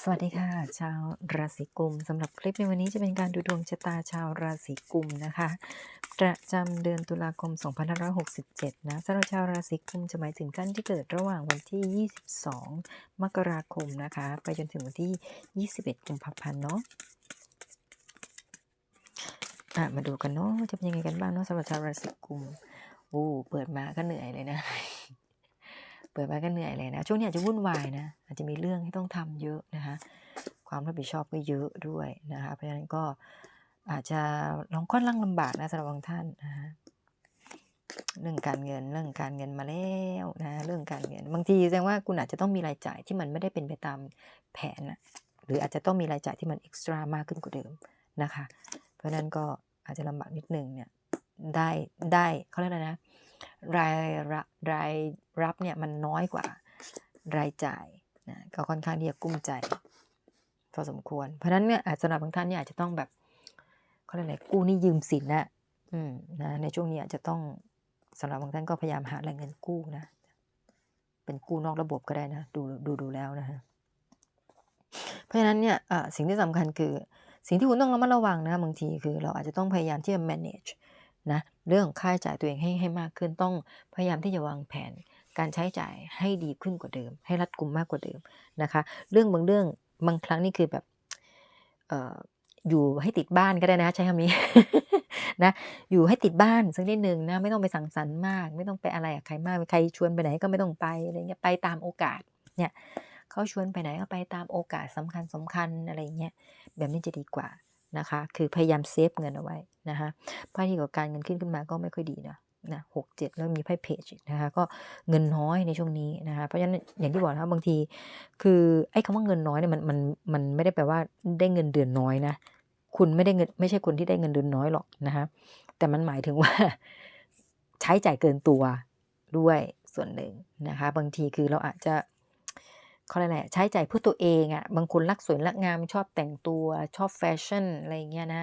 สวัสดีค่ะ ชาวราศีกุมสำหรับคลิปในวันนี้จะเป็นการดูดวงชะตาชาวราศีกุมนะคะ ประจำเดือนตุลาคม 2567 นะสำหรับชาวราศีกุมจะหมายถึงท่านที่เกิดระหว่างวันที่ 22 มกราคมนะคะ ไปจนถึงวันที่ 21 กุมภาพันธ์เนาะอะมาดูกันเนาะจะเป็นยังไงกันบ้างเนาะสำหรับชาวราศีกุมโอ้เปิดมาก็เหนื่อยเลยนะ เปิดมาก็เหนื่อยเลยนะ ช่วงนี้อาจจะวุ่นวายนะ อาจจะมีเรื่องที่ต้องทำเยอะนะคะ ความรับผิดชอบก็เยอะด้วยนะคะ เพราะฉะนั้นก็อาจจะลองค่อนข้างลำบากนะสำหรับบางท่านนะคะเรื่องการเงินเรื่องการเงินมาแล้วนะเรื่องการเงิน บางทีแสดงว่าคุณอาจจะต้องมีรายจ่ายที่มันไม่ได้เป็นไปตามแผนนะหรืออาจจะต้องมีรายจ่ายที่มันเอ็กซ์ตร้ามากขึ้นกว่าเดิมนะคะ เพราะฉะนั้นก็อาจจะลำบากนิดนึงเนี่ยได้ได้เขาเรียกอะไรนะ รายรับรายรับเนี่ยมันน้อยกว่ารายจ่ายนะก็ค่อนข้างที่จะกุ้มใจพอสมควร เพราะนั้นเนี่ยสำหรับบางท่านเนี่ยอาจจะต้องแบบเขาเรียกอะไรกู้นี่ยืมสินนะอืมนะในช่วงนี้อาจจะต้องสำหรับบางท่านก็พยายามหาแหล่งเงินกู้นะ เป็นกู้นอกระบบก็ได้นะ ดูดูดูแล้วนะฮะเพราะฉะนั้นเนี่ยสิ่งที่สำคัญคือสิ่งที่คุณต้องระมัดระวังนะบางทีคือเราอาจจะต้องพยายามที่จะ manage นะเรื่องค่าใช้จ่ายตัวเองให้ให้มากขึ้นต้องพยายามที่จะวางแผนการใช้จ่ายให้ดีขึ้นกว่าเดิม ให้รัดกุมมากกว่าเดิมนะคะ เรื่องบางเรื่องบางครั้งนี่คือแบบเอออยู่ให้ติดบ้านก็ได้นะใช้คำนี้นะอยู่ให้ติดบ้านสักนิดหนึ่งนะไม่ต้องไปสังสรรค์มาก ไม่ต้องไปอะไรกับใครมากใครชวนไปไหนก็ไม่ต้องไปอะไรเงี้ยไปตามโอกาสเนี่ยเขาชวนไปไหนก็ไปตามโอกาสสำคัญสำคัญอะไรเงี้ยแบบนี้จะดีกว่า นะคะ คือพยายามเซฟเงินเอาไว้นะคะไพ่ที่กับการเงินขึ้นขึ้นมาก็ไม่ค่อยดีนะนะหกเจ็ดแล้วมีไพ่เพจนะคะ ก็เงินน้อยในช่วงนี้นะคะ เพราะฉะนั้นอย่างที่บอกนะบางที คือไอ้คำว่าเงินน้อยเนี่ยมันมันมันไม่ได้แปลว่าได้เงินเดือนน้อยนะคุณไม่ได้เงินไม่ใช่คนที่ได้เงินเดือนน้อยหรอกนะคะแต่มันหมายถึงว่า ใช้จ่ายเกินตัวด้วยส่วนหนึ่งนะคะ บางทีคือเราอาจจะ เขาเรียกอะไรใช้จ่ายเพื่อตัวเองอะ่ะบางคนรักสวยรักงามชอบแต่งตัวชอบแฟชั่นอะไรเงี้ยนะ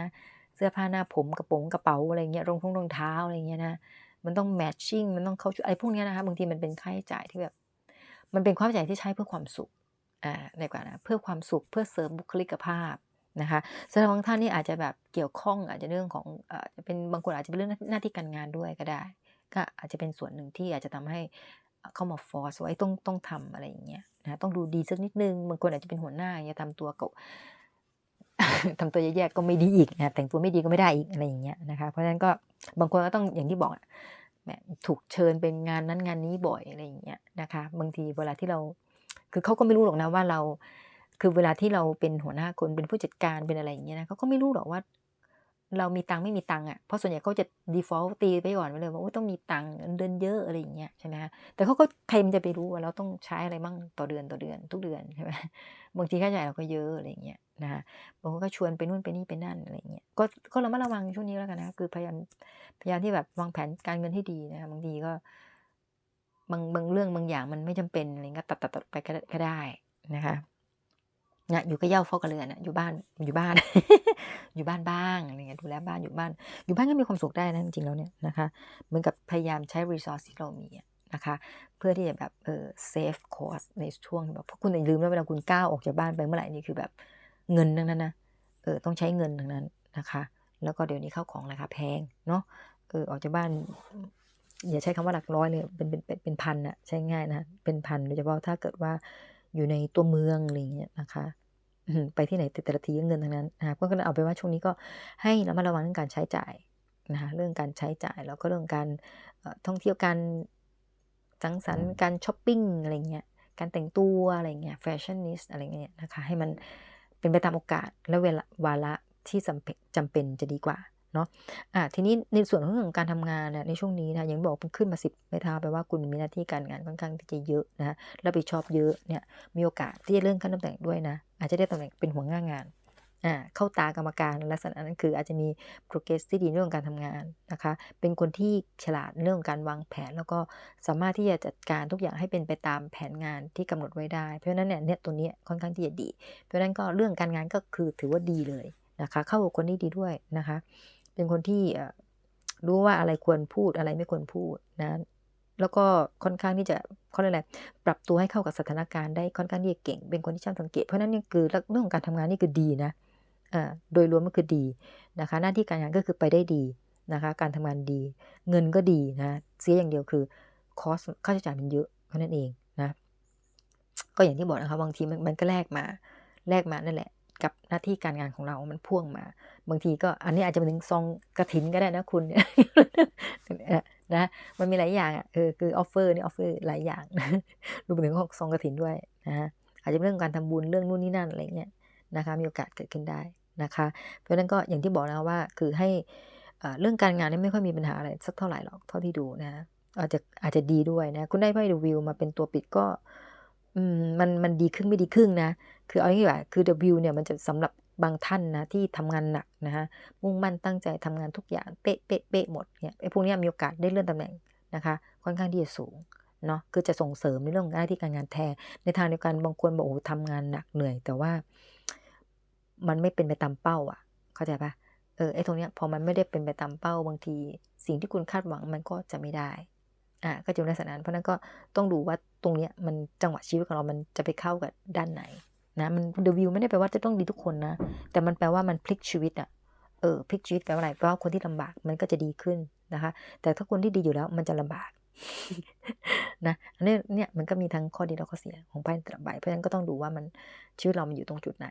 เสื้อผ้าหน้าผมกระโปรงกระเป๋าอะไรเงี้ยรองท้องรองเท้าอะไรเงี้ยนะมันต้องแมทชิ่งมันต้องเข้าชุดอะไรพวกนี้นะคะบางทีมันเป็นค่าใช้จ่ายที่แบบ มันเป็นค่าใช้จ่ายที่ใช้เพื่อความสุขอ่าในกว่านะเพื่อความสุขเพื่อเสริมบุคลิกภาพนะคะสำหรับบางท่านนี่อาจจะแบบเกี่ยวข้องอาจจะเรื่องของอ่าจะเป็นบางคนอาจจะเป็นเรื่องหน้าที่การงานด้วยก็ได้ ก็อาจจะเป็นส่วนหนึ่งที่อาจจะทำให้เข้ามาฟอร์สไว้ต้องต้องทำอะไรอย่างเงี้ย นะต้องดูดีสักนิดนึงบางคนอาจจะเป็นหัวหน้าอย่าทำตัวเก่าทำตัวแย่ๆก็ไม่ดีอีกนะแต่งตัวไม่ดีก็ไม่ได้อีกอะไรอย่างเงี้ยนะคะ เพราะฉะนั้นก็บางคนก็ต้องอย่างที่บอกแถูกเชิญเป็นงานนั้นงานนี้บ่อยอะไรอย่างเงี้ยนะคะ บางทีเวลาที่เรา คือเขาก็ไม่รู้หรอกนะว่าเรา คือเวลาที่เราเป็นหัวหน้าคนเป็นผู้จัดการเป็นอะไรอย่างเงี้ยนะเขาก็ไม่รู้หรอกว่า เรามีตังค์ไม่มีตังค์อะเพราะส่วนใหญ่เขาจะ default ตีไปก่อนไปเลยว่าต้องมีตังค์เดินเยอะอะไรอย่างเงี้ยใช่ไหมแต่เขาก็ใครมันจะไปรู้ว่าเราต้องใช้อะไรบ้างต่อเดือนต่อเดือนทุกเดือนใช่ไหมบางทีค่าใช้จ่ายเราก็เยอะอะไรอย่างเงี้ยนะบางคนก็ชวนไปนู่นไปนี่ไปนั่นอะไรอย่างเงี้ยก็ก็ระมัดระวังช่วงนี้แล้วกันนะคือพยายามพยายามที่แบบวางแผนการเงินให้ดีนะบางทีก็บางบางเรื่องบางอย่างมันไม่จำเป็นอะไรก็ตัดตัดตัดไปก็ได้นะคะ นะอยู่ก็เย่าเฝ้ากระเรือนนะอยู่บ้านอยู่บ้าน อยู่บ้านบ้างอะไรเงี้ยดูแลบ้านอยู่บ้าน อยู่บ้านก็มีความสุขได้นะจริงๆแล้วเนี่ยนะคะเหมือนกับพยายามใช้รีซอสที่เรามีนะคะ เพื่อที่จะแบบเออเซฟคอสในช่วงแบบพวกคุณอย่าลืมว่าเวลาคุณก้าวออกจากบ้านไปเมื่อไหร่นี่คือแบบเงินทั้งนั้นนะเออต้องใช้เงินทั้งนั้นนะคะ แล้วก็เดี๋ยวนี้เข้าของราคาแพงเนาะเออออกจากบ้านอย่าใช้คำว่าหลักร้อยเลยเป็นเป็นเป็นพันอะใช้ง่ายนะเป็นพันโดยเฉพาะถ้าเกิดว่าอยู่ในตัวเมืองอะไรเงี้ยนะคะ ไปที่ไหนแต่ละทีเงินทั้งนั้นนะก็เอาไปว่าช่วงนี้ก็ให้ระมัดระวังเรื่องการใช้จ่ายนะคะเรื่องการใช้จ่ายแล้วก็เรื่องการท่องเที่ยวการสังสรรค์การช้อปปิ้งอะไรเงี้ยการแต่งตัวอะไรเงี้ยแฟชั่นนิสอะไรเงี้ยนะคะให้มันเป็นไปตามโอกาสและเวลาวาระที่จำเป็นจะดีกว่า เนาะอะทีนี้ในส่วนของการทำงานเนี่ยในช่วงนี้นะอย่างบอกขึ้นมาสิบไม่ท้าแปลว่าคุณมีหน้าที่การงานค่อนข้างที่จะเยอะนะรับผิดชอบเยอะเนี่ยมีโอกาสที่จะเลื่อนขั้นตำแหน่งด้วยนะ อาจจะได้ตำแหน่งเป็นหัวหน้างานอ่าเข้าตากรรมการลักษณะนั้นคืออาจจะมี progress ที่ดีเรื่องการทำงานนะคะ เป็นคนที่ฉลาดเรื่องการวางแผน แล้วก็สามารถที่จะจัดการทุกอย่างให้เป็นไปตามแผนงานที่กำหนดไว้ได้ เพราะฉะนั้นเนี่ยเนี่ยตัวนี้ค่อนข้างที่จะดี เพราะฉะนั้นก็เรื่องการงานก็คือถือว่าดีเลยนะคะ เข้ากับคนที่ดีด้วยนะคะ เป็นคนที่รู้ว่าอะไรควรพูดอะไรไม่ควรพูดนะ แล้วก็ค่อนข้างที่จะเขาเรียกอะไรปรับตัวให้เข้ากับสถานการณ์ได้ค่อนข้างที่จะเก่ง เป็นคนที่ช่างสังเกต เพราะนั้นนี่คือเรื่องของการทำงานนี่คือดีนะโดยรวมก็คือดีนะคะ หน้าที่การงานก็คือไปได้ดีนะคะ การทำงานดี เงินก็ดีนะ เสียอย่างเดียวคือคอสค่าใช้จ่ายมันเยอะเท่านั้นเองนะ ก็อย่างที่บอกนะคะบางทีมันมันก็แลกมาแลกมานั่นแหละ กับหน้าที่การงานของเรา มันพ่วงมา บางทีก็อันนี้อาจจะเป็นซองกระถินก็ได้นะคุณเนี่ยนะ มันมีหลายอย่างอะเออคือออฟเฟอร์นี่ออฟเฟอร์หลายอย่างรวมถึงซองกระถินด้วยนะฮะอาจจะเป็นเรื่องการทำบุญเรื่องนู่นนี่นั่นอะไรเงี้ยนะคะ มีโอกาสเกิดขึ้นได้นะคะ เพราะนั้นก็อย่างที่บอกแล้วว่าคือให้เรื่องการงานนี่ไม่ค่อยมีปัญหาอะไรสักเท่าไหร่หรอกเท่าที่ดูนะอาจจะอาจจะดีด้วยนะคุณได้ไพ่ดูวิวมาเป็นตัวปิดก็ อืมมันมันดีครึ่งไม่ดีครึ่งนะ คือเอางี้ว่าคือ W เนี่ยมันจะสำหรับบางท่านนะที่ทำงานหนักนะฮะมุ่งมั่นตั้งใจทำงานทุกอย่างเป๊ะเป๊ะเป๊ะหมดเนี่ยไอ้พวกนี้มีโอกาสได้เลื่อนตำแหน่งนะคะค่อนข้างที่จะสูงเนาะคือจะส่งเสริมในเรื่องของหน้าที่การงานแทนในทางเดียวกันบางคนบอกโอ้ทำงานหนักเหนื่อย แต่ว่า มันไม่เป็นไปตามเป้า อะ เข้าใจปะเออไอ้ตรงเนี้ยพอมันไม่ได้เป็นไปตามเป้าบางที สิ่งที่คุณคาดหวังมันก็จะไม่ได้ อ่าก็จะในสถานเพราะนั้นก็ต้องดูว่าตรงเนี้ยมันจังหวะชีวิตของเรา มันจะไปเข้ากับด้านไหนนะมันเดวิวไม่ได้แปลว่าจะต้องดีทุกคนนะ แต่มันแปลว่ามันพลิกชีวิตอะเออพลิกชีวิตแปลว่าอะไรแปลว่าคนที่ลำบากมันก็จะดีขึ้นนะคะ แต่ถ้าคนที่ดีอยู่แล้วมันจะลำบากนะอันนี้เนี่ยมันก็มีทั้งข้อดีและข้อเสียของไพ่แต่ละใบเพราะฉะนั้นก็ต้องดูว่ามันชีวิตเรามันอยู่ตรงจุดไหน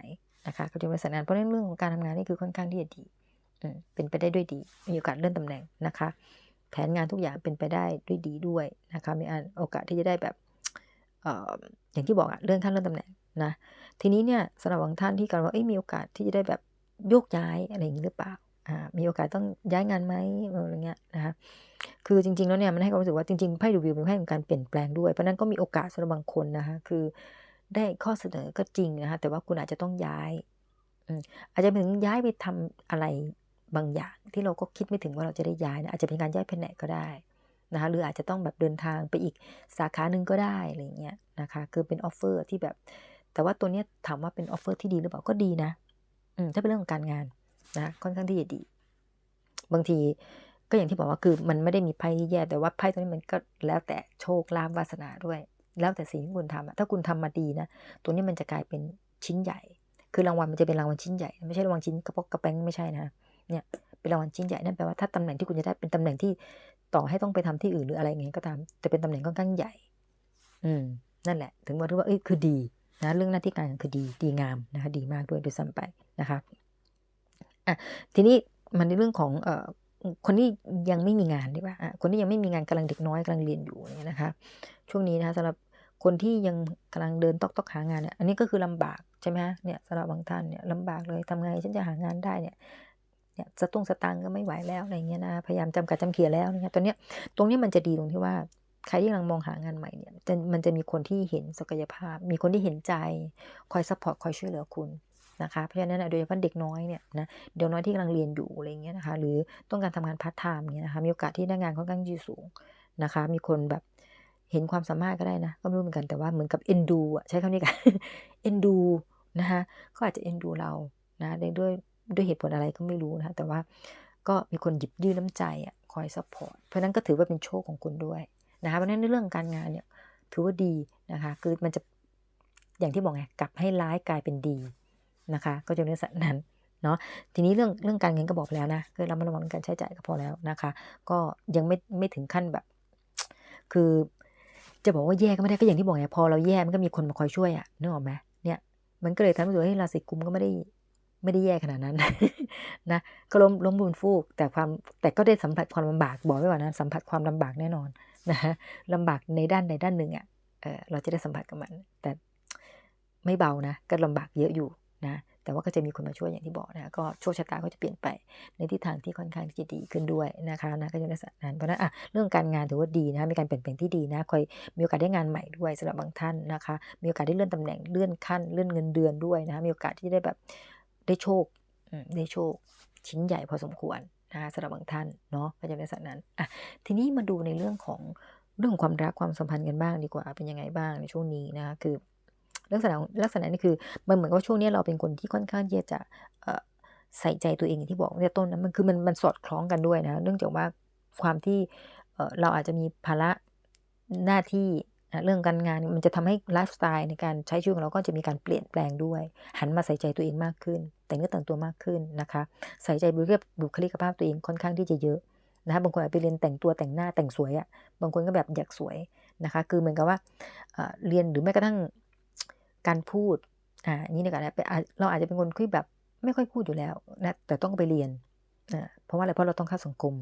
นะคะก็จะเป็นสัญญาณเพราะเรื่องของการทำงานนี่คือค่อนข้างที่จะดีเป็นไปได้ด้วยดีมีโอกาสเลื่อนตำแหน่งนะคะ แผนงานทุกอย่างเป็นไปได้ด้วยดีด้วยนะคะมีโอกาสที่จะได้แบบอย่างที่บอกอะเลื่อนขั้นเลื่อนตำแหน่งนะทีนี้เนี่ยสำหรับบางท่านที่กำลังว่ามีโอกาสที่จะได้แบบโยกย้ายอะไรอย่างนี้หรือเปล่ามีโอกาสต้องย้ายงานไหมอะไรเงี้ยนะคะคือจริงๆแล้วเนี่ยมันให้ความรู้สึกว่าจริงๆไพ่ดูวิวเป็นไพ่ของการเปลี่ยนแปลงด้วยเพราะนั้นก็มีโอกาสสำหรับบางคนนะคะคือได้ข้อเสนอก็จริงนะคะแต่ว่าคุณอาจจะต้องย้ายอาจจะเป็นย้ายไปทำอะไร บางอย่างที่เราก็คิดไม่ถึงว่าเราจะได้ย้ายนะอาจจะเป็นการย้ายแผนกก็ได้นะคะหรืออาจจะต้องแบบเดินทางไปอีกสาขาหนึ่งก็ได้อะไรเงี้ยนะคะคือเป็นออฟเฟอร์ที่แบบ แต่ว่าตัวนี้ถามว่าเป็นออฟเฟอร์ที่ดีหรือเปล่าก็ดีนะอืมถ้าเป็นเรื่องของการงานนะค่อนข้างที่จะดี บางทีก็อย่างที่บอกว่าคือมันไม่ได้มีไพ่ที่แย่แต่ว่าไพ่ตัวนี้มันก็แล้วแต่โชคลาภวาสนาด้วย แล้วแต่สิ่งที่คุณทำถ้าคุณทำมาดีนะตัวนี้มันจะกลายเป็นชิ้นใหญ่ คือรางวัลมันจะเป็นรางวัลชิ้นใหญ่ ไม่ใช่รางวัลชิ้นกระปกกระแปงไม่ใช่นะ เนี่ยเป็นรางวัลชิ้นใหญ่นั่นแปลว่าถ้าตำแหน่งที่คุณจะได้เป็นตำแหน่งที่ต่อให้ต้องไปทำที่อื่นหรืออะไรเงี้ยก็ตามแต่เป็นตำแหน่งค่อนข้างใหญ่ อืมนั่นแหละ ถึงบอกว่าเอ้ยคือดีนะเรื่องหน้าที่การคือดีดีงามนะคะดีมากด้วยโดยซ้ำไปนะคะอะทีนี้มันในเรื่องของเอ่อคนที่ยังไม่มีงานดีป่ะอะคนที่ยังไม่มีงานกำลังเด็กน้อยกำลังเรียนอยู่เนี่ยนะคะ ช่วงนี้นะคะสำหรับคนที่ยังกำลังเดินตอกตอกหางานเนี่ยอันนี้ก็คือลำบากใช่ไหมเนี่ยสำหรับบางท่านเนี่ยลำบากเลยทำไงฉันจะหางานได้เนี่ย เนี่ยสตุ้งสตังก็ไม่ไหวแล้วอะไรเงี้ยนะพยายามจำกัดจำเขียแล้วเนี่ยตอนเนี้ยตรงนี้มันจะดีตรงที่ว่าใครที่กำลังมองหางานใหม่เนี่ยจะมันจะมีคนที่เห็นศักยภาพ มีคนที่เห็นใจ คอยซัพพอร์ตคอยช่วยเหลือคุณนะคะเพราะฉะนั้นโดยเฉพาะเด็กน้อยเนี่ยนะเด็กน้อยที่กำลังเรียนอยู่อะไรเงี้ยนะคะ หรือต้องการทำงานพาร์ทไทม์เนี่ยนะคะมีโอกาสที่ได้งานค่อนข้างยืสูงนะคะ มีคนแบบเห็นความสามารถก็ได้นะ ก็ไม่รู้เหมือนกันแต่ว่าเหมือนกับเอ็นดูอะใช้คำนี้กันเอ็นดูนะคะก็อาจจะเอ็นดูเรานะด้วย ด้วยเหตุผลอะไรก็ไม่รู้นะแต่ว่าก็มีคนหยิบยื่นน้ำใจอะคอยซัพพอร์ตเพราะนั้นก็ถือว่าเป็นโชคของคุณด้วยนะคะเพราะนั้นในเรื่องการงานเนี่ยถือว่าดีนะคะคือมันจะอย่างที่บอกไงกลับให้ร้ายกลายเป็นดีนะคะก็จะในสัตนั้นเนาะทีนี้เรื่องเรื่องการเงินก็บอกแล้วนะคือเรามาระวังการใช้จ่ายก็พอแล้วนะคะ ก็ยังไม่ไม่ถึงขั้นแบบ คือจะบอกว่าแย่ก็ไม่ได้ก็อย่างที่บอกไงพอเราแย่มันก็มีคนมาคอยช่วยอะนึกออกไหมเนี่ยมันก็เลยทำให้รู้ว่าราศีกุมก็ไม่ได้ ไม่ได้แย่ขนาดนั้นนะก็ล้มล้มบุญฟูก แต่ความแต่ก็ได้สัมผัสความลำบากบอกไว้ว่านะสัมผัสความลำบากแน่นอนนะลำบากในด้านใดด้านหนึ่งอะ่ะเราจะได้สัมผัสกับมัน แต่ไม่เบานะก็ลำบากเยอะอยู่นะแต่ว่าก็จะมีคนมาช่วยอย่างที่บอกนะก็โชคชะตาก็จะเปลี่ยนไปในทิศทางที่ค่อนข้างที่จะดีขึ้นด้วยนะคะนะก็จะในลักษณะนั้นเพราะนั้นอะเรื่องการงานถือว่าดีนะมีการเปลี่ยนแปลงที่ดีนะคอยมีโอกาสได้งานใหม่ด้วยสำหรับบางท่านนะคะ มีโอกาสได้เลื่อนตำแหน่งเลื่อนขั้นเลื่อนเงินเดือนด้วยนะมีโอกาสที่ได้แบบ ได้โชคได้โชค ชิ้นใหญ่พอสมควรนะสำหรับบางท่านเนาะก็จะในลักษณะนั้นอะทีนี้มาดูในเรื่องของเรื่องความรักความสัมพันธ์กันบ้างดีกว่าเป็นยังไงบ้างในช่วงนี้นะคะคือลักษณะลักษณะนี้คือมันเหมือนกับช่วงนี้เราเป็นคนที่ค่อนข้างที่จะใส่ใจตัวเองที่บอกในต้นนั้นมันคือมันมันสอดคล้องกันด้วยนะเนื่องจากว่าความที่เราอาจจะมีภาระหน้าที่เรื่องการงานมันจะทำให้ไลฟ์สไตล์ในการใช้ชีวิตของเราก็จะมีการเปลี่ยนแปลงด้วย หันมาใส่ใจตัวเองมากขึ้น แต่งเนื้อแต่งตัวมากขึ้นนะคะ ใส่ใจบุคลิกภาพตัวเองค่อนข้างที่จะเยอะนะคะบางคนอาจไปเรียนแต่งตัวแต่งหน้าแต่งสวยอะ่ะบางคนก็แบบอยากสวยนะคะ คือเหมือนกับว่าเรียนหรือแม้กระทั่งการพูดอ่านี่นการเราอาจจะเป็นคนที่แบบไม่ค่อยพูดอยู่แล้วนะแต่ต้องไปเรียนนะเพราะว่าอะไรเพราะเราต้องเข้าสังคม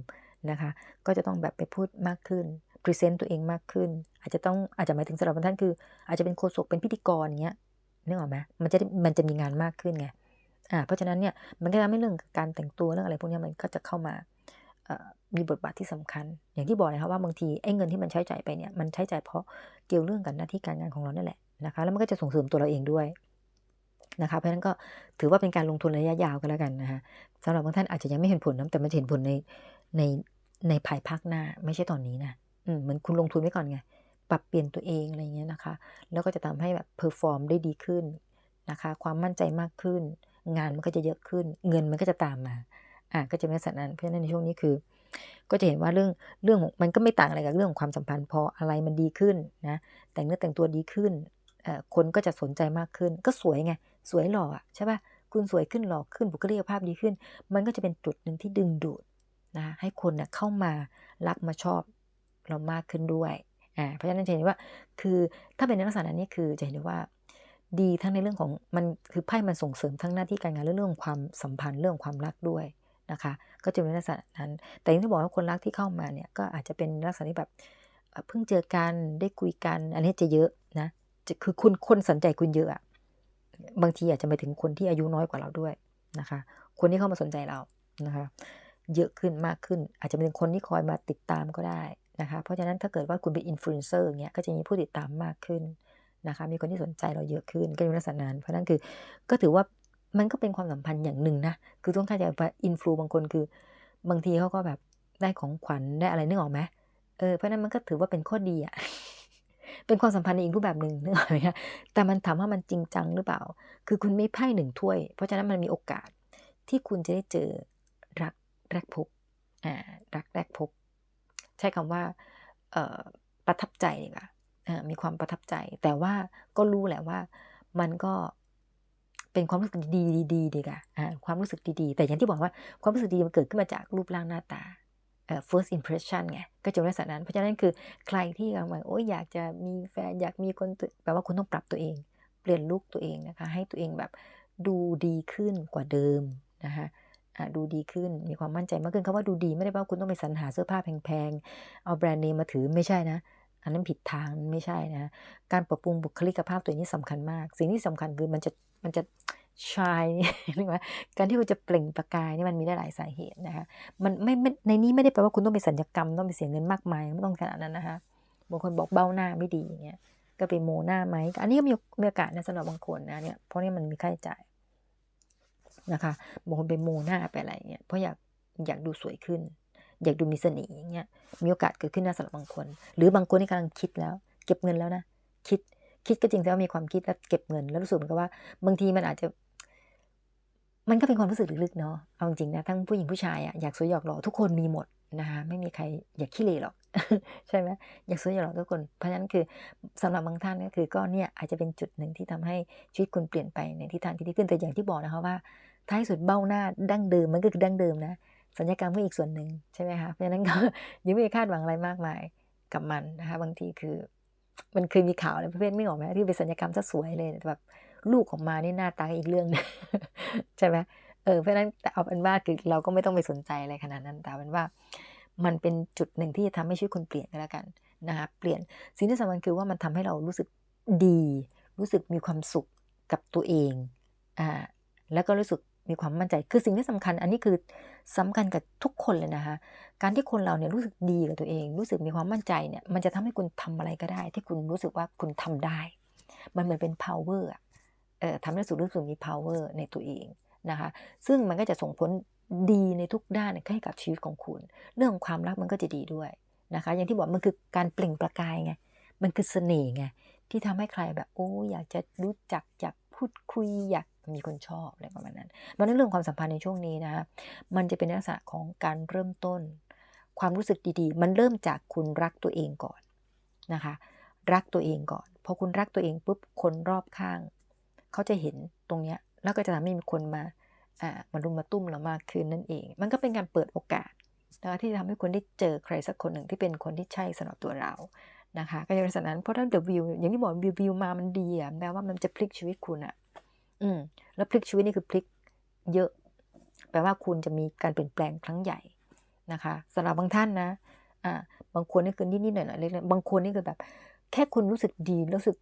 นะคะ ก็จะต้องแบบไปพูดมากขึ้นพรีเซนต์ตัวเองมากขึ้น อาจจะต้องอาจจะหมายถึงสำหรับบางท่านคือ อาจจะเป็นโฆษกเป็นพิธีกรอย่างเงี้ยนึกออกไหมมันจะมันจะมีงานมากขึ้นไง เพราะฉะนั้นเนี่ยมันก็ทำให้เรื่องการแต่งตัวเรื่องอะไรพวกนี้มันก็จะเข้ามามีบทบาทที่สำคัญ อย่างที่บอกนะครับว่าบางทีไอ้เงินที่มันใช้จ่ายไปเนี่ยมันใช้จ่ายเพราะเกี่ยวเรื่องกับหน้าที่การงานของเรานั่นแหละนะคะแล้วมันก็จะส่งเสริมตัวเราเองด้วยนะคะเพราะฉะนั้นก็ถือว่าเป็นการลงทุนระยะยาวกันแล้วกันนะคะสำหรับบางท่านอาจจะยังไม่เห็นผลนะแต่มันจะเห็นผลในในในภายภาคหน้าไม่ใช่ตอนนี้นะมเหมือนคุณลงทุนไว้ก่อนไงปรับเปลี่ยนตัวเองอะไรเงี้ยนะคะ แล้วก็จะทำให้แบบเพอร์ฟอร์มได้ดีขึ้นนะคะ ความมั่นใจมากขึ้น งานมันก็จะเยอะขึ้น เงินมันก็จะตามมา อ่าก็จะเป็นสัตว์นั้นเพราะฉะนั้นในช่วงนี้คือ ก็จะเห็นว่าเรื่องเรื่องมันก็ไม่ต่างอะไรกับเรื่องของความสัมพันธ์พออะไรมันดีขึ้นนะแต่งเนื้อแต่งตัวดีขึ้นคนก็จะสนใจมากขึ้น ก็สวยไงสวยหล่อใช่ป่ะคุณสวยขึ้นหล่อขึ้นบุคลิกภาพดีขึ้น มันก็จะเป็นจุดหนึ่งที่ดึงดูดนะให้คนเน่ยเข้ามารักมาชอบเรามากขึ้นด้วยอ่าเพราะฉะนั้นจะเห็นว่าคือถ้าเป็นในลักษณะนี้คือจะเห็นว่า ดีทั้งในเรื่องของมันคือไพ่มันส่งเสริมทั้งหน้าที่การงานและเรื่องความสัมพันธ์เรื่องความรักด้วยนะคะ ก็จะเป็นลักษณะนั้น แต่อย่างที่บอกว่าคนรักที่เข้ามาเนี่ยก็อาจจะเป็นลักษณะที่แบบเพิ่งเจอกันได้คุยกัน อันนี้จะเยอะนะคือคุณคนสนใจคุณเยอะอะบางทีอาจจะไปถึงคนที่อายุน้อยกว่าเราด้วยนะคะ คนที่เข้ามาสนใจเรานะคะ เยอะขึ้นมากขึ้น อาจจะเป็นคนที่คอยมาติดตามก็ได้นะคะ เพราะฉะนั้นถ้าเกิดว่าคุณเป็นอินฟลูเอนเซอร์เงี้ยก็จะมีผู้ติดตามมากขึ้น นะคะ มีคนที่สนใจเราเยอะขึ้นก็อยู่ในสถานั้นเพราะนั้นคือก็ถือว่ามันก็เป็นความสัมพันธ์อย่างหนึ่งนะ คือต้องเข้าใจว่าอินฟลูบางคนคือบางทีเขาก็แบบได้ของขวัญได้อะไรนึกออกไหมเออเพราะนั้นมันก็ถือว่าเป็นข้อดีอะเป็นความสัมพันธ์ในอีกรูปแบบหนึ่งนึกออกไหมคะแต่มันถามว่ามันจริงจังหรือเปล่า คือคุณไม่ไพ่หนึ่งถ้วย เพราะฉะนั้นมันมีโอกาสที่คุณจะได้เจอรักแรกพบอ่ารักแรกพบ ใช้คำว่าเอ่อประทับใจดีกว่า มีความประทับใจ แต่ว่าก็รู้แหละว่ามันก็เป็นความรู้สึกดีดีดีดีกว่าความรู้สึกดีๆ แต่อย่างที่บอกว่าความรู้สึกดีมันเกิดขึ้นมาจากรูปร่างหน้าตา first impression ไงก็จะลักษณะนั้น เพราะฉะนั้นคือใครที่กำลังโอ้ยอยากจะมีแฟนอยากมีคนแปลว่าคุณต้องปรับตัวเอง เปลี่ยนลุคตัวเองนะคะ ให้ตัวเองแบบดูดีขึ้นกว่าเดิมนะคะดูดีขึ้นมีความมั่นใจมากขึ้นคำว่าดูดีไม่ได้แปลว่าคุณต้องไปสรรหาเสื้อผ้าแพงๆ เอาแบรนด์เนมมาถือไม่ใช่นะ อันนั้นผิดทางไม่ใช่นะ การปรับปรุงบุคลิกภาพตัวนี้สำคัญมาก สิ่งที่สำคัญคือมันจะมันจะชายนี่ว่าการที่คุณจะเปล่งประกายนี่มันมีได้หลายสาเหตุนะคะมันไม่ในนี้ไม่ได้แปลว่าคุณต้องไปสัญญกรรมต้องไปเสียเงินมากมายไม่ต้องขนาดนั้นนะคะบางคนบอกเบ้าหน้าไม่ดีอย่างเงี้ยก็ไปโมหน้าไหมอันนี้ก็มีมีโอกาสนะสำหรับบางคนนะเนี่ยเพราะนี่มันมีค่าใช้จ่ายนะคะบางคนไปโมหน้าไปอะไรเงี้ยเพราะอยากอยากดูสวยขึ้น อยากดูมีเสน่ห์อย่างเงี้ยมีโอกาสเกิดขึ้นนะสำหรับบางคน หรือบางคนที่กำลังคิดแล้ว เก็บเงินแล้วนะคิดคิดก็จริงแต่ว่ามีความคิดแล้วเก็บเงิน แล้วรู้สึกเหมือนกับว่า บางทีมันอาจจะ มันก็เป็นความรู้สึกลึกๆเนาะเอาจริงนะทั้งผู้หญิงผู้ชายอะอยากสวยอยากหล่อทุกคนมีหมดนะคะไม่มีใครอยากขี้เหร่หรอกใช่ไหมอยากสวยอยากหล่อทุกคน เพราะฉะนั้นคือสำหรับบางท่านก็คือก็เนี่ยอาจจะเป็นจุดหนึ่งที่ทำให้ชีวิตคุณเปลี่ยนไปในทิศทางที่ดีขึ้นแต่อย่างที่บอกนะคะว่าท้ายสุดเบ้าหน้าดั้งเดิมมันก็คือดั้งเดิมนะ สัญญากรรมก็อีกส่วนหนึ่งใช่ไหมคะเพราะฉะนั้นก็ยังไม่คาดหวังอะไรมากมายกับมันนะคะ บางทีคือ มันเคยมีข่าวอะไรประเภทไม่ออกไหมที่เป็นสัญญกรรมซะสวยเลยแบบลูกของมานี่หน้าตาอีกเรื่องนึงใช่ไหมเออเพราะฉะนั้นแต่เอาเป็นว่าคือเราก็ไม่ต้องไปสนใจอะไรขนาดนั้นแต่เป็นว่า มันเป็นจุดหนึ่งที่จะทำให้ชีวิตคนเปลี่ยนก็แล้วกันนะคะเปลี่ยนสิ่งที่สำคัญคือว่ามันทำให้เรารู้สึกดี รู้สึกมีความสุขกับตัวเองอ่าแล้วก็รู้สึก มีความมั่นใจคือสิ่งที่สำคัญ อันนี้คือสำคัญกับทุกคนเลยนะคะการที่คนเราเนี่ยรู้สึกดีกับตัวเอง รู้สึกมีความมั่นใจเนี่ยมันจะทำให้คุณทำอะไรก็ได้ ที่คุณรู้สึกว่าคุณทำได้ มันเหมือนเป็น power เอ่อทำให้รู้สึกรู้สึกมี power ในตัวเองนะคะซึ่งมันก็จะส่งผลดีในทุกด้านให้กับชีวิตของคุณ เรื่องของความรักมันก็จะดีด้วยนะคะ อย่างที่บอกมันคือการเปล่งประกายไงมันคือเสน่ห์ไงที่ทำให้ใครแบบโอ้อยากจะรู้จักอยากพูดคุยอยาก มีคนชอบอะไรประมาณนั้นเพราะนั้นเรื่องความสัมพันธ์ในช่วงนี้นะคะมันจะเป็นลักษณะของการเริ่มต้น ความรู้สึกดีๆ มันเริ่มจากคุณรักตัวเองก่อนนะคะ รักตัวเองก่อนพอคุณรักตัวเองปุ๊บคนรอบข้าง เขาจะเห็นตรงเนี้ยแล้วก็จะทำให้มีคนมาอ่ามารุมมาตุ้มเรามากขึ้นนั่นเอง มันก็เป็นการเปิดโอกาสนะคะที่จะทำให้คนได้เจอใครสักคนหนึ่งที่เป็นคนที่ใช่สำหรับตัวเรานะคะก็จะเป็นสันั้นเพราะถ้าเดวิวอย่างที่บอกวิววิวมามันดีอะแปลว่ามันจะพลิกชีวิตคุณอะ อืมแล้วพลิกชีวิตนี่คือพลิกเยอะ แปลว่าคุณจะมีการเปลี่ยนแปลงครั้งใหญ่นะคะสำหรับบางท่านนะอ่าบางคนนี่คือนิดๆหน่อยๆเล็กๆบางคนนี่คือแบบ แค่คุณรู้สึกดีรู้สึก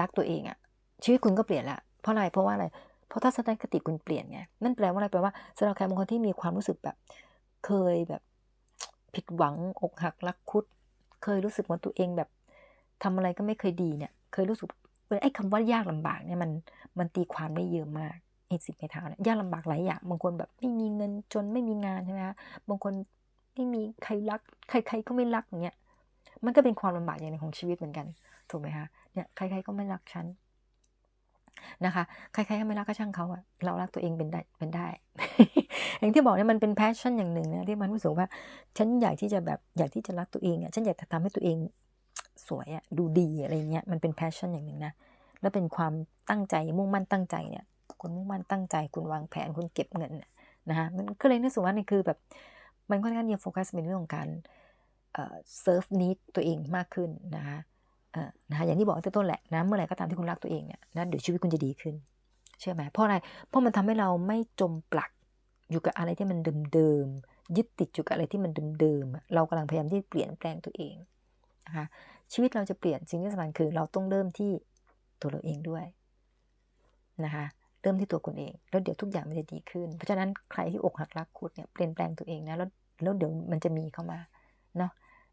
รักตัวเองอะชีวิตคุณก็เปลี่ยนละเพราะอะไรเพราะว่าอะไรเพราะถ้าสถานคติคุณเปลี่ยนไงนั่นแปลว่าอะไรแปลว่าสำหรับใครบางคนที่มีความรู้สึกแบบ เคยแบบผิดหวังอกหักรักคุด เคยรู้สึกว่าตัวเองแบบทำอะไรก็ไม่เคยดีเนี่ย เคยรู้สึก ไอ้คำว่ายากลำบากเนี่ยมันมันตีความได้เยอะมากไอ้สิบในทาเนี่ยยากลำบากหลายอย่างบางคนแบบไม่มีเงินจนไม่มีงานใช่ไหมคะบางคนไม่มีใครรัก ใคร ๆ ก็ไม่รักอย่างเงี้ยมันก็เป็นความลำบากอย่างหนึ่งของชีวิตเหมือนกันถูกไหมคะเนี่ยใคร ๆก็ไม่รักฉันนะคะใครๆก็ไม่รักก็ช่างเขาอะเรารักตัวเองเป็นได้เป็นได้ อย่างที่บอกเนี่ยมันเป็นแพชชั่นอย่างหนึ่งนะที่มันรู้สึกว่า ฉันอยากที่จะแบบอยากที่จะรักตัวเองอะฉันอยากจะทำให้ตัวเอง สวยอะดูดีอะไรเงี้ยมันเป็นแพชชั่นอย่างหนึ่งนะแล้วเป็นความตั้งใจมุ่งมั่นตั้งใจเนี่ยคุณมุ่งมั่นตั้งใจคุณวางแผนคุณเก็บเงินนะคะมันก็เลยนึกสึกว่านี่คือแบบมันค่อนข้างที่จะโฟกัสเป็นเรื่องของการเซิร์ฟนิดตัวเองมากขึ้นนะคะนะคะอย่างที่บอกตั้งต้นแหละนะเมื่อไหร่ก็ตามที่คุณรักตัวเองเนี่ยนะเดี๋ยวชีวิตคุณจะดีขึ้นเชื่อไหมเพราะอะไรเพราะมันทำให้เราไม่จมปลักอยู่กับอะไรที่มันเดิมๆยึดติดอยู่กับอะไรที่มันเดิมๆเรากำลังพยายามที่เปลี่ยนแปลงตัวเอง นะคะชีวิตเราจะเปลี่ยนสิ่งที่สำคัญคือเราต้องเริ่มที่ตัวเราเองด้วยนะคะเริ่มที่ตัวคุณเอง แล้วเดี๋ยวทุกอย่างมันจะดีขึ้น เพราะฉะนั้นใครที่อกหักรักคุดเนี่ยเปลี่ยนแปลงตัวเองนะแล้วแล้วเดี๋ยวมันจะมีเข้ามาเนาะ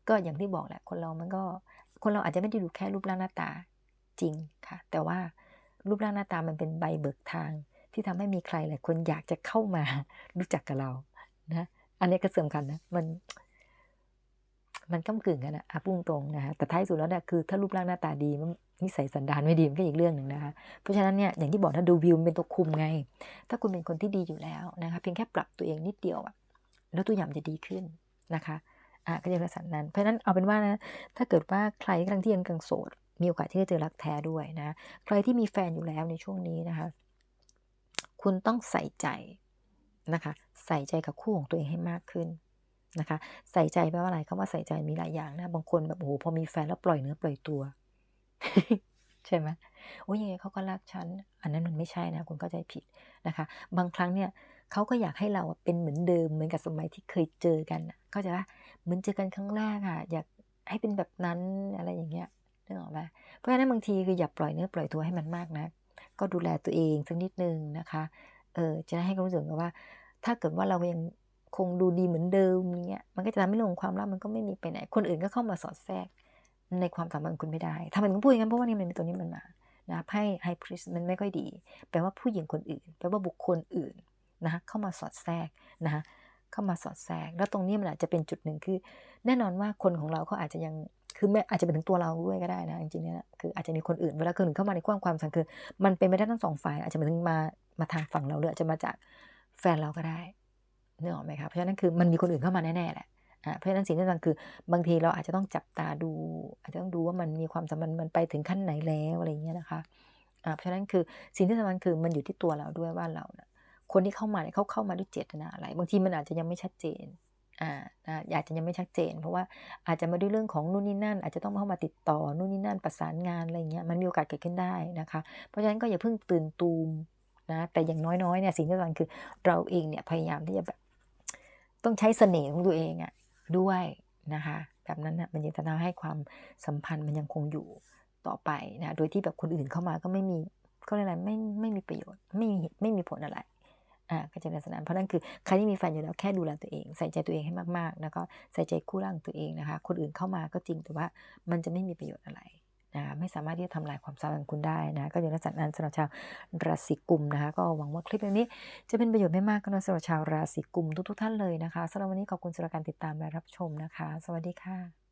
ก็อย่างที่บอกแหละคนเรามันก็คนเราอาจจะไม่ได้ดูแค่รูปร่างหน้าตาจริงค่ะ แต่ว่ารูปร่างหน้าตามันเป็นใบเบิกทาง ที่ทำให้มีใครหลายคนอยากจะเข้ามารู้จักกับเรานะอันนี้ก็สำคัญนะมัน มันก้ากึ่งกันนะอะพุ่งตรงนะคะแต่ท้ายสุดแล้วเนี่ยคือถ้ารูปร่างหน้าตาดีมันนิสัยสันดานไม่ดีมันก็อีกเรื่องหนึ่งนะคะ เพราะฉะนั้นเนี่ยอย่างที่บอกถ้าดูวิวเป็นตัวคุมไง ถ้าคุณเป็นคนที่ดีอยู่แล้วนะคะเพียงแค่ปรับตัวเองนิดเดียวอะแล้วตัวอย่างจะดีขึ้นนะคะอะก็จะเป็นสันนั้น เพราะฉะนั้นเอาเป็นว่านะถ้าเกิดว่าใครกำลังที่ยังกังโสดมีโอกาสที่จะเจอรักแท้ด้วยนะใครที่มีแฟนอยู่แล้วในช่วงนี้นะคะ คุณต้องใส่ใจนะคะ ใส่ใจกับคู่ของตัวเองให้มากขึ้น นะคะ ใส่ใจแปลว่าอะไรคำว่าใส่ใจมีหลายอย่างนะ บางคนแบบโอ้โหพอมีแฟนแล้วปล่อยเนื้อปล่อยตัว ใช่ไหมโอ้ยยังไงเขาก็รักฉัน อันนั้นมันไม่ใช่นะคุณเข้าใจผิดนะคะ บางครั้งเนี่ยเขาก็อยากให้เราเป็นเหมือนเดิมเหมือนกับสมัยที่เคยเจอกันเข้าใจว่าเหมือนเจอกันครั้งแรกอะอยากให้เป็นแบบนั้นอะไรอย่างเงี้ยนึกออกไหมเพราะฉะนั้นบางทีคืออย่าปล่อยเนื้อปล่อยตัวให้มันมากนะก็ดูแลตัวเองสักนิดนึงนะคะเออจะให้ควารู้สึกว่า ถ้าเกิดว่าเรายัง คงดูดีเหมือนเดิมเงี้ยมันก็จะทำให้เรื่องความรักมันก็ไม่มีไปไหน คนอื่นก็เข้ามาสอดแทรกในความสัมพันธ์คุณไม่ได้ทำไมถึงพูดอย่างนั้นเพราะว่านี่มันตัวนี้มันมานะไพ่ไฮพริสมันไม่ค่อยดี แปลว่าผู้หญิงคนอื่น แปลว่าบุคคลอื่นนะเข้ามาสอดแทรกนะเข้ามาสอดแทรก แล้วตรงนี้มันอาจจะเป็นจุดหนึ่งคือ แน่นอนว่าคนของเราเขาอาจจะยังคือแม้อาจจะเป็นถึงตัวเราด้วยก็ได้นะจริงๆเนี่ยคืออาจจะมีคนอื่นเวลาคนอื่นเข้ามาในความความสัมพันธ์คือ มันเป็นไปได้ทั้งสองฝ่าย อาจจะมาถึงมามาทางฝั่งเราหรืออาจจะมาจากแฟนเราก็ได้ นึกออกไหมครับเพราะฉะนั้นคือมันมีคนอื่นเข้ามาแน่ๆแหละเพราะฉะนั้นสิ่งที่สำคัญคือบางทีเราอาจจะต้องจับตาดู อาจจะต้องดูว่ามันมีความสัมพันธ์มันไปถึงขั้นไหนแล้วอะไรเงี้ยนะคะเพราะฉะนั้นคือสิ่งที่สำคัญคือมันอยู่ที่ตัวเราด้วยว่าเราคนที่เข้ามาเนี่ยเขาเข้ามาด้วยเจตนาอะไร บางทีมันอาจจะยังไม่ชัดเจนอ่าอากจะยังไม่ชัดเจน เพราะว่าอาจจะมาด้วยเรื่องของนู่นนี่นั่น อาจจะต้องเข้ามาติดต่อนู่นนี่นั่นประสานงานอะไรเงี้ยมันมีโอกาสเกิดขึ้นได้นะคะ เพราะฉะนั้นก็อย่าเพิ่งตื่นตูมนะแต่อย่างน้อยๆเนี่ยสิ่งที่สำคัญคือเราเองเนี่ยพยายามที่จะแบบ ต้องใช้เสน่ห์ของตัวเองอะด้วยนะคะแบบนั้นนะมันยังจะทำให้ความสัมพันธ์มันยังคงอยู่ต่อไปนะโดยที่แบบคนอื่นเข้ามาก็ไม่มีก็อะไรไม่ไม่มีประโยชน์ไม่มีไม่มีผลอะไรอ่าก็จะเป็นสนานเพราะนั่นคือใครที่มีแฟนอยู่แล้วแค่ดูแลตัวเอง ใส่ใจตัวเองให้มากๆ แล้วก็ใส่ใจคู่ร่างตัวเองนะคะ คนอื่นเข้ามาก็จริงแต่ว่ามันจะไม่มีประโยชน์อะไร นะไม่สามารถที่จะทำลายความสัมพันธ์คุณได้นะ ก็อยู่ในสันนั้นสำหรับชาวราศีกุมนะคะ ก็หวังว่าคลิปนี้ จะเป็นประโยชน์ไม่มากก็นสำหรับชาวราศีกุมทุกๆท่านเลยนะคะสำหรับวันนี้ขอบคุณสำหรับการติดตามและรับชมนะคะ สวัสดีค่ะ